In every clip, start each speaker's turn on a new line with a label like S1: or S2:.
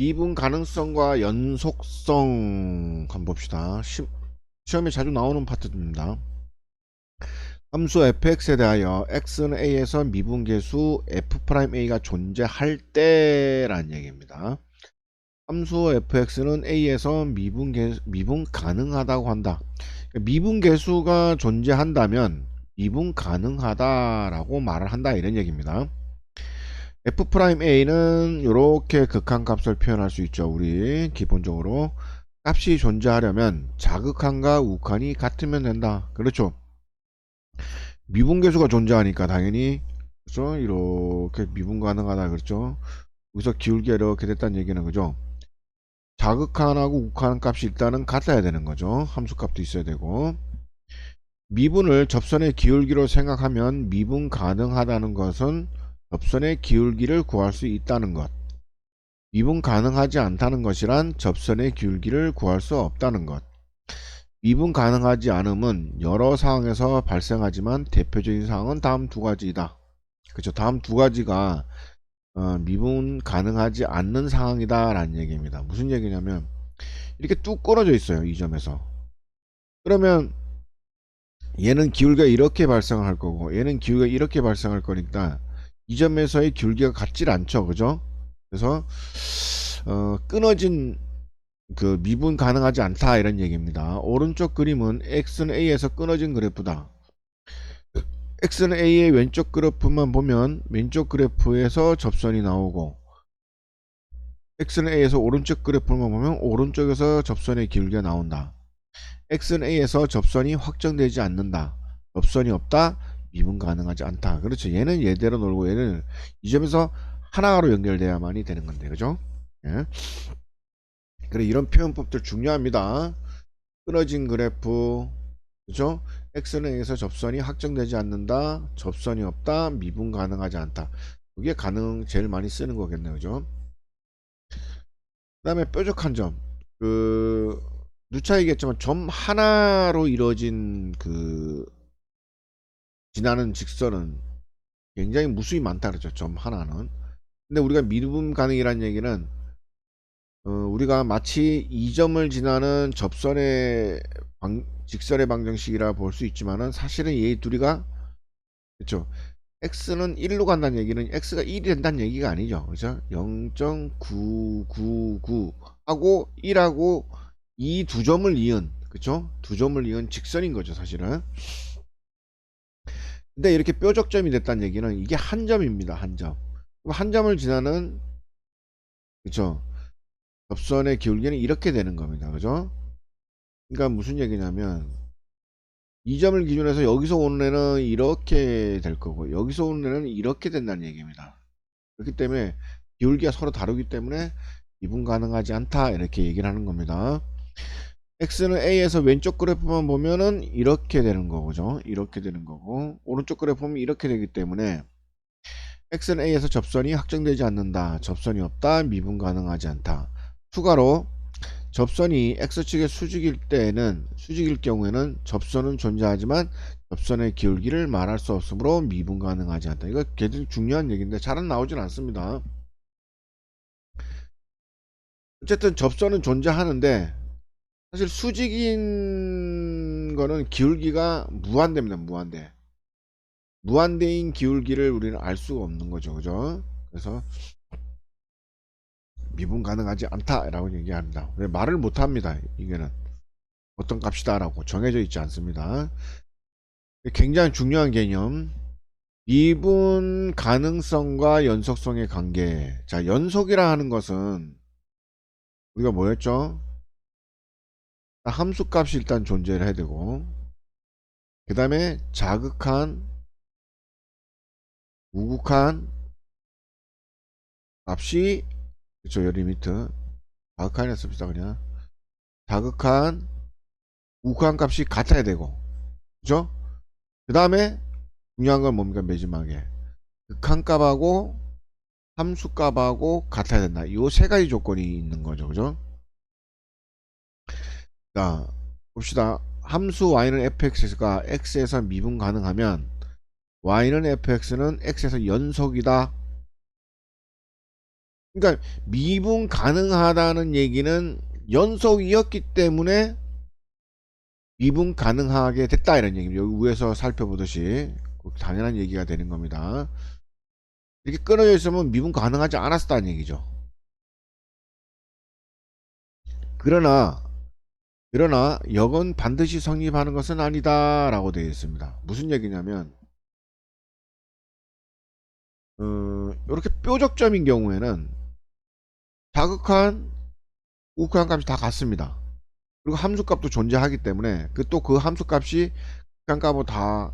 S1: 미분 가능성과 연속성 한번 봅시다. 시, 시험에 자주 나오는 파트입니다. 함수 fx에 대하여 x는 a에서 미분계수 f'a가 존재할 때란 얘기입니다. 함수 fx는 a에서 미분계, 미분 가능하다고 한다. 미분계수가 존재한다면 미분 가능하다라고 말을 한다 이런 얘기입니다. F'a는 이렇게 극한값을 표현할 수 있죠. 우리 기본적으로 값이 존재하려면 자극한과 우칸이 같으면 된다. 그렇죠. 미분계수가 존재하니까 당연히 그렇죠. 이렇게 미분 가능하다 그렇죠. 여기서 기울기 이렇게 됐다는 얘기는 그죠. 자극한하고 우칸 값이 일단은 같아야 되는 거죠. 함수값도 있어야 되고 미분을 접선의 기울기로 생각하면 미분 가능하다는 것은 접선의 기울기를 구할 수 있다는 것. 미분 가능하지 않다는 것이란 접선의 기울기를 구할 수 없다는 것. 미분 가능하지 않음은 여러 상황에서 발생하지만 대표적인 상황은 다음 두 가지이다. 그렇죠. 다음 두 가지가 어, 미분 가능하지 않는 상황이다 라는 얘기입니다. 무슨 얘기냐면 이렇게 뚝 끊어져 있어요. 이 점에서. 그러면 얘는 기울기가 이렇게 발생할 거고 얘는 기울기가 이렇게 발생할 거니까 이 점에서의 기울기가 같질 않죠. 그죠? 그래서 어, 끊어진 그 미분 가능하지 않다 이런 얘기입니다. 오른쪽 그림은 x는 a에서 끊어진 그래프다. x는 a의 왼쪽 그래프만 보면 왼쪽 그래프에서 접선이 나오고 x는 a에서 오른쪽 그래프만 보면 오른쪽에서 접선의 기울기가 나온다. x는 a에서 접선이 확정되지 않는다. 접선이 없다. 미분 가능하지 않다. 그렇죠. 얘는 얘대로 놀고 얘는 이 점에서 하나로 연결돼야만이 되는 건데, 그죠? 예. 그래 이런 표현법들 중요합니다. 끊어진 그래프, 그죠? x는 a에서 접선이 확정되지 않는다. 접선이 없다. 미분 가능하지 않다. 그게 가능 제일 많이 쓰는 거겠네요, 그죠? 그 다음에 뾰족한 점, 그 누차 얘기했지만 점 하나로 이루어진 그 지나는 직선은 굉장히 무수히 많다 그러죠. 점 하나는. 근데 우리가 미분 가능이라는 얘기는 어, 우리가 마치 이 점을 지나는 접선의 방, 직선의 방정식이라 볼 수 있지만은 사실은 얘 둘이가 그렇죠. x는 1로 간다는 얘기는 x가 1이 된다는 얘기가 아니죠. 그죠? 0.999 하고 1하고 이 두 점을 이은 그쵸? 두 점을 이은 직선인 거죠, 사실은. 근데 이렇게 뾰족점이 됐다는 얘기는 이게 한 점입니다. 한 점. 한 점을 지나는 그쵸? 접선의 기울기는 이렇게 되는 겁니다. 그죠? 그러니까 무슨 얘기냐면 이 점을 기준해서 여기서 오는 애는 이렇게 될 거고 여기서 오는 애는 이렇게 된다는 얘기입니다. 그렇기 때문에 기울기가 서로 다르기 때문에 미분 가능하지 않다 이렇게 얘기를 하는 겁니다. X는 a에서 왼쪽 그래프만 보면은 이렇게 되는 거죠. 이렇게 되는 거고 오른쪽 그래프 보면 이렇게 되기 때문에 x는 a에서 접선이 확정되지 않는다. 접선이 없다. 미분 가능하지 않다. 추가로 접선이 x축의 수직일 때에는 수직일 경우에는 접선은 존재하지만 접선의 기울기를 말할 수 없으므로 미분 가능하지 않다. 이거 굉장히 중요한 얘기인데 잘은 나오진 않습니다. 어쨌든 접선은 존재하는데 사실 수직인 거는 기울기가 무한대입니다. 무한대. 무한대인 기울기를 우리는 알 수가 없는 거죠. 그죠? 그래서 미분 가능하지 않다라고 얘기합니다. 왜 말을 못 합니다. 이게는 어떤 값이다라고 정해져 있지 않습니다. 굉장히 중요한 개념. 미분 가능성과 연속성의 관계. 자, 연속이라 하는 것은 우리가 뭐였죠? 함수 값이 일단 존재를 해야 되고. 그 다음에 자극한 우극한 값이 그쵸 요 리미트 자극한에 씁시다 그냥. 자극한 우극한 값이 같아야 되고. 그죠? 그 다음에 중요한 건 뭡니까? 마지막에. 극한 값하고 함수 값하고 같아야 된다. 요세 가지 조건이 있는 거죠 그죠 자 봅시다 함수 y는 fx가 x에서 미분 가능하면 y는 fx는 x에서 연속이다 그러니까 미분 가능하다는 얘기는 연속이었기 때문에 미분 가능하게 됐다 이런 얘기입니다. 여기 위에서 살펴보듯이 꼭 당연한 얘기가 되는 겁니다. 이렇게 끊어져 있으면 미분 가능하지 않았다는 얘기죠. 그러나 그러나 역은 반드시 성립하는 것은 아니다 라고 되어 있습니다. 무슨 얘기냐면 어, 이렇게 뾰족점인 경우에는 자극한 우크한 값이 다 같습니다. 그리고 함수값도 존재하기 때문에 그또그 함수값이 극한값하고 다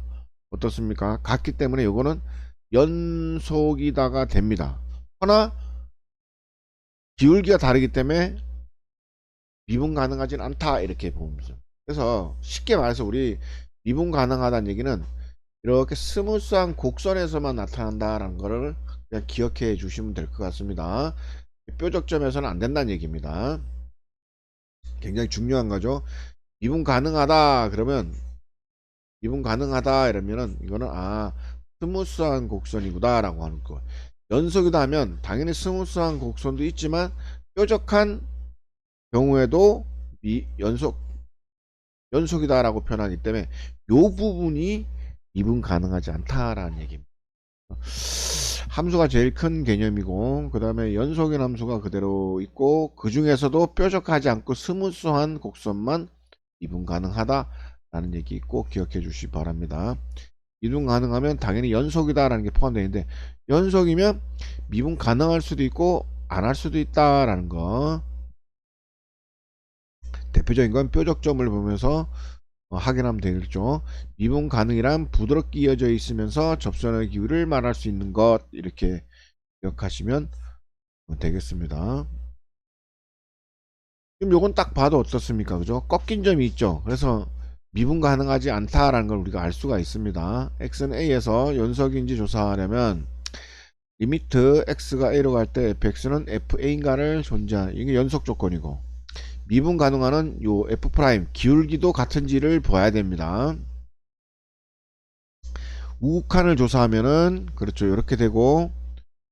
S1: 어떻습니까? 같기 때문에 이거는 연속이다가 됩니다. 하나 기울기가 다르기 때문에 미분 가능하진 않다 이렇게 봅니다. 그래서 쉽게 말해서 우리 미분 가능하다는 얘기는 이렇게 스무스한 곡선에서만 나타난다라는 거를 그냥 기억해 주시면 될 것 같습니다. 뾰족점에서는 안 된다는 얘기입니다. 굉장히 중요한 거죠. 미분 가능하다 그러면 미분 가능하다 이러면은 이거는 아 스무스한 곡선이구나 라고 하는 거 연속이다 하면 당연히 스무스한 곡선도 있지만 뾰족한 경우에도 미, 연속 연속이다 라고 표현하기 때문에 요 부분이 미분 가능하지 않다라는 얘기입니다. 함수가 제일 큰 개념이고 그 다음에 연속인 함수가 그대로 있고 그 중에서도 뾰족하지 않고 스무스한 곡선만 미분 가능하다 라는 얘기 있고 기억해 주시기 바랍니다. 미분 가능하면 당연히 연속이다 라는 게 포함되어 있는데 연속이면 미분 가능할 수도 있고 안 할 수도 있다 라는 거 대표적인 건 뾰족점을 보면서 어, 확인하면 되겠죠. 미분 가능이란 부드럽게 이어져 있으면서 접선의 기울을 말할 수 있는 것 이렇게 기억하시면 되겠습니다. 지금 요건 딱 봐도 어떻습니까? 그죠? 꺾인 점이 있죠. 그래서 미분 가능하지 않다라는 걸 우리가 알 수가 있습니다. x는 a에서 연속인지 조사하려면 리미트 x가 a로 갈 때 fx는 fa인가를 존재하는 이게 연속 조건이고 미분 가능한은 요 f 프라임 기울기도 같은지를 봐야 됩니다. 우극한을 조사하면은 그렇죠 이렇게 되고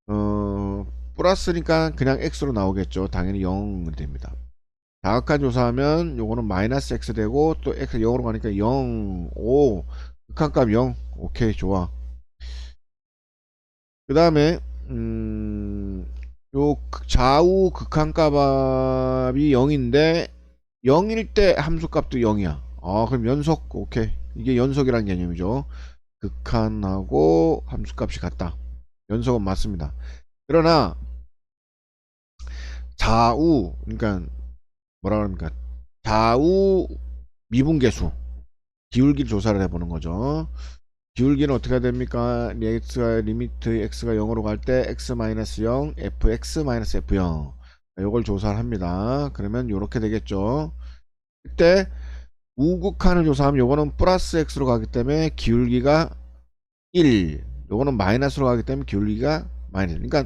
S1: 어 플러스니까 그냥 x로 나오겠죠 당연히 0 됩니다. 다각한 조사하면 요거는 마이너스 x 되고 또 x 0으로 가니까 0 5 극한값 0 오케이 좋아 그 다음에 음, 요 좌우 극한값이 0인데 0일 때 함수값도 0이야. 아 그럼 연속 오케이. 이게 연속이라는 개념이죠. 극한하고 함수값이 같다. 연속은 맞습니다. 그러나 좌우 그러니까 뭐라 그럽니까? 좌우 미분계수. 기울기를 조사를 해보는 거죠 기울기는 어떻게 됩니까? x가 리미트 x가 0으로 갈 때 x-0 fx-f0 요걸 조사를 합니다. 그러면 요렇게 되겠죠. 그때 우극한을 조사하면 요거는 플러스 x로 가기 때문에 기울기가 1 요거는 마이너스로 가기 때문에 기울기가 마이너스 그러니까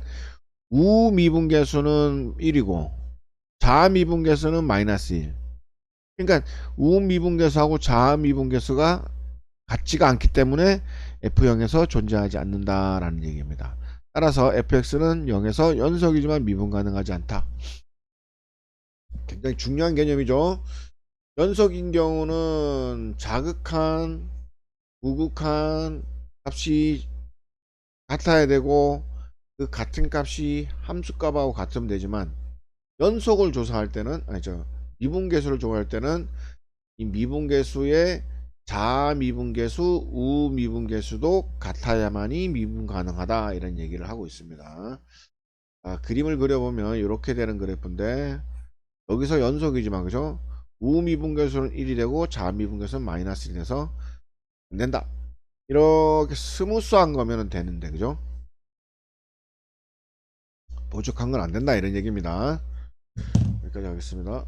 S1: 우미분계수는 1이고 자미분계수는 마이너스 1 그러니까 우미분계수하고 자미분계수가 같지가 않기 때문에 F0에서 존재하지 않는다라는 얘기입니다. 따라서 fx는 0에서 연속이지만 미분 가능하지 않다. 굉장히 중요한 개념이죠. 연속인 경우는 자극한, 우극한 값이 같아야 되고 그 같은 값이 함수값하고 같으면 되지만 연속을 조사할 때는 아니죠. 미분계수를 조사할 때는 이 미분계수의 자미분계수, 우미분계수도 같아야만이 미분 가능하다 이런 얘기를 하고 있습니다. 아, 그림을 그려보면 이렇게 되는 그래프인데 여기서 연속이지만 그죠? 우미분계수는 1이 되고 자미분계수는 마이너스 1이 돼서 안 된다. 이렇게 스무스한 거면 되는데 그죠? 보족한 건 안 된다 이런 얘기입니다. 여기까지 하겠습니다.